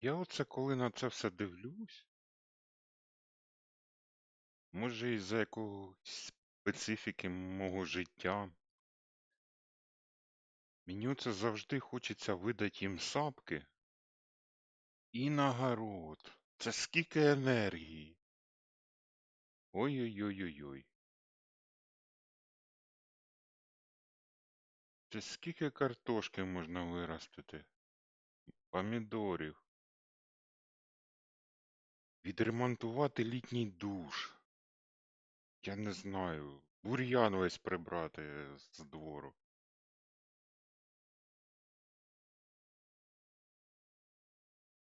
Я оце коли на це все дивлюсь, може із-за якогось специфіки мого життя, мені оце завжди хочеться видати їм сапки і на город. Це скільки енергії. Ой-ой-ой-ой-ой. Це скільки картошки можна виростити? Помідорів. Відремонтувати літній душ. Я не знаю. Бур'ян весь прибрати з двору.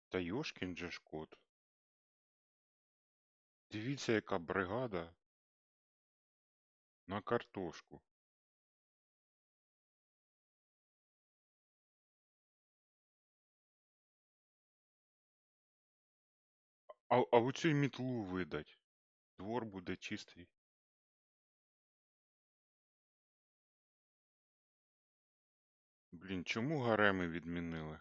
Та йошкін же ж кот. Дивіться, яка бригада на картошку. А оцю й мітлу видать. Двор буде чистий. Блін, чому гареми відмінили?